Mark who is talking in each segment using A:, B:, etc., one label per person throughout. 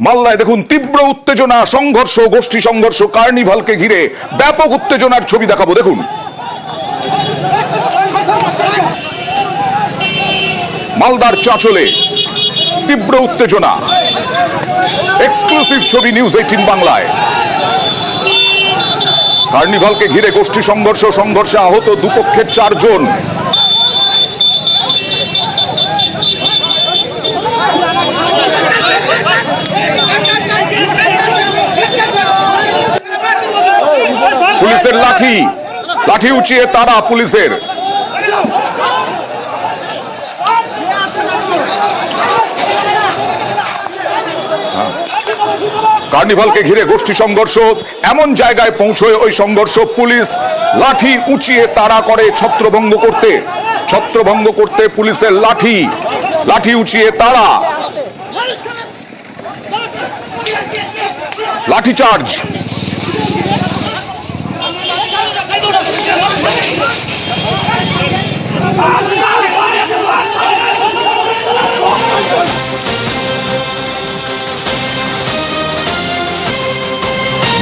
A: মালদায় দেখুন তীব্র উত্তেজনা, সংঘর্ষ, গোষ্ঠী সংঘর্ষ, কার্নিভালকে ঘিরে ব্যাপক উত্তেজনার ছবি দেখাবো, দেখুন। মালদার চাঁচলে তীব্র উত্তেজনা। এক্সক্লুসিভ ছবি নিউজ এইটিন বাংলায়। কার্নিভালকে ঘিরে গোষ্ঠী সংঘর্ষ, সংঘর্ষে আহত দুপক্ষের চারজন। পুলিশের লাঠি। লাঠি উঁচিয়ে তারা পুলিশের। কার্নিভালকে ঘিরে গোষ্ঠী সংঘর্ষ, এমন জায়গায় পৌঁছয় ওই সংঘর্ষ পুলিশ লাঠি উঁচিয়ে তারা করে ছত্রভঙ্গ করতে। ছত্রভঙ্গ করতে পুলিশের লাঠি লাঠি উঁচিয়ে তারা। লাঠি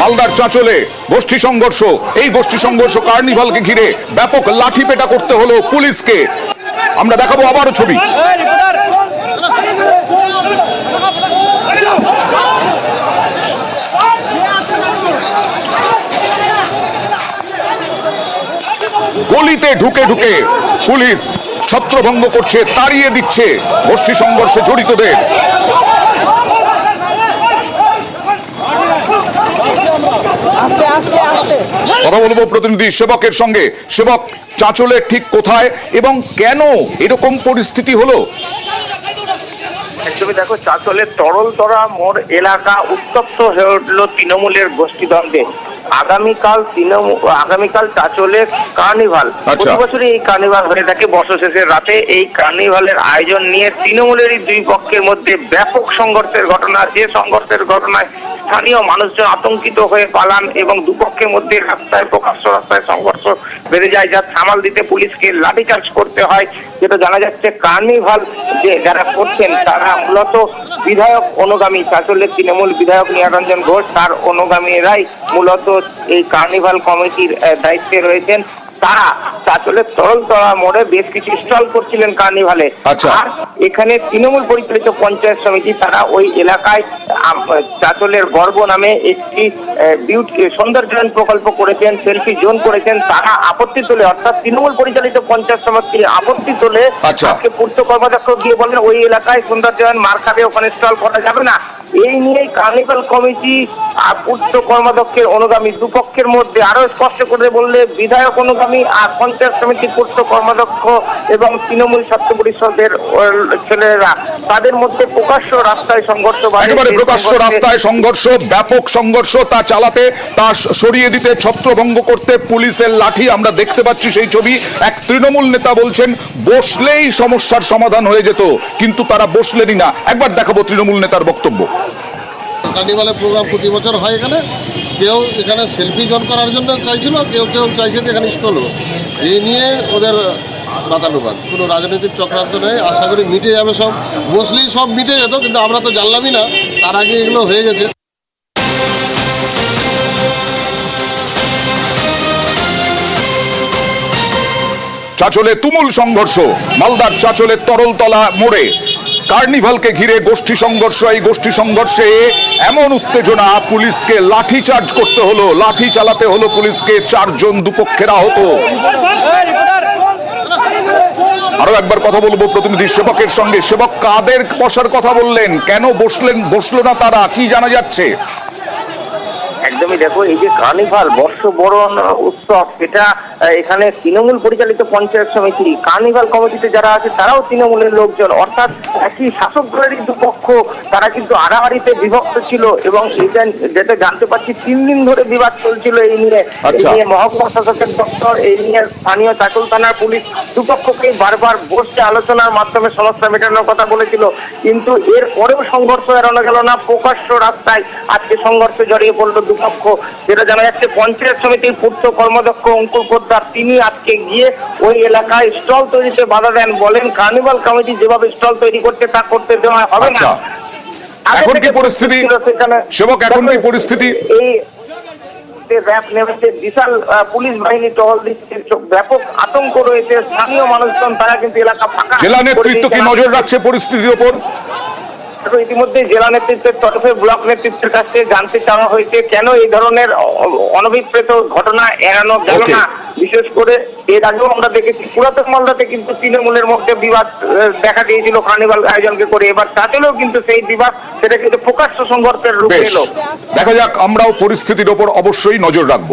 A: মালদার চাঁচলে গোষ্ঠী সংঘর্ষ। এই গোষ্ঠী সংঘর্ষ কার্নিভালকে ঘিরে ব্যাপক লাঠি পেটা করতে হলো পুলিশকে। আমরা দেখাবো আবারও ছবি। গলিতে ঢুকে ঢুকে পুলিশ ছত্রভঙ্গ করছে, তাড়িয়ে দিচ্ছে গোষ্ঠী সংঘর্ষে জড়িতদের। কথা বলব প্রতিনিধি সেবকের সঙ্গে। সেবক চাঁচলে ঠিক কোথায় এবং কেন এরকম পরিস্থিতি হলো?
B: একদমই দেখো চাঁচলের তরলতরা মোড় এলাকা উত্তপ্ত হয়ে উঠল তৃণমূলের গোষ্ঠীদ্বন্দ্বে। আগামীকাল তৃণমূল আগামীকাল চাঁচলে কার্নিভাল।
A: আচ্ছা।
B: প্রতি বছরই এই কার্নিভাল হয়ে থাকে বর্ষশেষের রাতে। এই কার্নিভালের আয়োজন নিয়ে তৃণমূলেরই দুই পক্ষের মধ্যে ব্যাপক সংঘর্ষের ঘটনা যে সংঘর্ষের ঘটনায় স্থানীয় মানুষজন আতঙ্কিত হয়ে পালান এবং দুপক্ষের মধ্যে রাস্তায় প্রকাশ্য রাস্তায় সংঘর্ষ বেড়ে যায়, যা সামাল দিতে পুলিশকে লাঠিচার্জ করতে হয়। যেটা জানা যাচ্ছে, কার্নিভাল যে যারা করছেন, তারা মূলত বিধায়ক অনুগামী। চাঁচলের তৃণমূল বিধায়ক নিয়ারঞ্জন ঘোষ, তার অনুগামীরাই মূলত এই কার্নিভাল কমিটির দায়িত্বে রয়েছেন। তারা চাঁচলের তরলতলা মোড়ে বেশ কিছু স্টল করছিলেন কার্নিভালে
A: আচ্ছা।
B: আর এখানে তৃণমূল পরিচালিত পঞ্চায়েত সমিতি তারা ওই এলাকায় চাঁচলের গর্ব নামে একটি বিউটি সৌন্দর্যায়ন প্রকল্প করেছেন সেলফি জোন করেছেন তারা আপত্তি তোলে অর্থাৎ তৃণমূল পরিচালিত পঞ্চায়েত সমিতি আপত্তি তোলে
A: আচ্ছা।
B: আজকে পূর্ত কর্মাধ্যক্ষ গিয়ে বলেন ওই এলাকায় সৌন্দর্যায়ন মার খাবে ওখানে স্টল করা যাবে না এই নিয়ে কার্নিভাল কমিটি আর পূর্ত কর্মাধ্যক্ষের অনুগামী দুপক্ষের মধ্যে আরও স্পষ্ট করে বললে বিধায়ক অনুগামী আর পঞ্চায়েত সমিতি পূর্ত কর্মাধ্যক্ষ এবং তৃণমূল ছাত্র পরিষদের ছেলেরা তাদের মধ্যে প্রকাশ্য রাস্তায় সংঘর্ষ।
A: একেবারে প্রকাশ্য রাস্তায় সংঘর্ষ ব্যাপক সংঘর্ষ তা চালাতে তা সরিয়ে দিতে ছত্রভঙ্গ করতে পুলিশের লাঠি আমরা দেখতে পাচ্ছি সেই ছবি। এক তৃণমূল নেতা বলছেন বসলেই সমস্যার সমাধান হয়ে যেত কিন্তু তারা বসলেনই না। একবার দেখাবো তৃণমূল নেতার বক্তব্য।
C: কার্নিভালের প্রোগ্রাম প্রতি বছর হয় এখানে। কেউ এখানে সেলফি জন করার জন্য চাইছিল, কেউ কেউ চাইছে যে এখানে স্টল হোক। এই নিয়ে ওদের বাতানুবাদ। কোনো রাজনৈতিক চক্রান্ত নেই, আশা করি মিটে যাবে সব। বসলেই সব মিটে যেত, কিন্তু আমরা তো জানলামই না। তার আগে এগুলো হয়ে গেছে।
A: চাচলে তুমুল সংঘর্ষ। মালদার চাচলের তরলতলা মোড়ে। কার্নিভালকে ঘিরে গোষ্ঠী সংঘর্ষ, এই গোষ্ঠী সংঘর্ষে এমন উত্তেজনা, পুলিশকে লাঠি চার্জ করতে হলো, লাঠি চালাতে হলো পুলিশকে, চারজন দুপক্ষের আহত। আরও একবার কথা বলব প্রতিনিধি সেবকের সঙ্গে। সেবক কাদের বসার কথা বললেন? কেন বসলেন? বসল না তারা? কি জানা যাচ্ছে?
B: একদমই দেখো এই যে কার্নিভাল বর্ষবরণ উৎসব এটা এখানে তৃণমূল পরিচালিত পঞ্চায়েত সমিতি কার্নিভাল কমিটিতে যারা আছে তারাও তৃণমূলের লোকজন। অর্থাৎ একই শাসক দলেরই দুপক্ষ তারা কিন্তু আড়াআড়িতে বিভক্ত ছিল এবং এটা যেটা জানতে পারছি তিন দিন ধরে বিবাদ চলছিল এই নিয়ে। এই
A: আচ্ছা।
B: নিয়ে মহকুমা শাসকের দপ্তর এই নিয়ে স্থানীয় চাকল থানার পুলিশ দুপক্ষকেই বারবার বসতে আলোচনার মাধ্যমে সমস্যা মেটানোর কথা বলেছিল। কিন্তু এর পরেও সংঘর্ষ এড়ানো গেল না প্রকাশ্য রাস্তায় আজকে সংঘর্ষ জড়িয়ে পড়ল দুপক্ষ। যেটা জানা যাচ্ছে পঞ্চায়েত সমিতির পূর্ত কর্মদক্ষ অঙ্কুর পোদ্দার। তিনি আজকে গিয়ে ওই এলাকায় স্টল তৈরিতে বাধা দেন। বলেন কার্নিভাল কমিটি যেভাবে স্টল তৈরি করছে তা করতে দেওয়া হবে না।
A: আচ্ছা। এখন কি পরিস্থিতি? সেবক এখন কি পরিস্থিতি?
B: এই র্যাব নেমেছে বিশাল পুলিশ বাহিনী টহল দিচ্ছে ব্যাপক আতঙ্ক রয়েছে। স্থানীয় মানুষজন তারা কিন্তু এলাকা ফাঁকা
A: জেলা নেতৃত্ব কি নজর রাখছে পরিস্থিতির ওপর?
B: দেখো, ইতিমধ্যে জেলা নেতৃত্বের তরফে ব্লক নেতৃত্বের কাছে জানতে চাওয়া হয়েছে কেন এই ধরনের অনভিপ্রেত ঘটনা এড়ানো গেল না। বিশেষ করে এর আগেও আমরা দেখেছি পুরাতন মালদাতে কিন্তু তৃণমূলের মধ্যে বিবাদ আহ, দেখা দিয়েছিল কার্নিভাল আয়োজনকে করে। এবার তাতেও কিন্তু সেই বিবাদ সেটা কিন্তু প্রকাশ্য সংঘর্ষের রূপ এলো
A: দেখা যাক আমরাও পরিস্থিতির ওপর অবশ্যই নজর রাখব।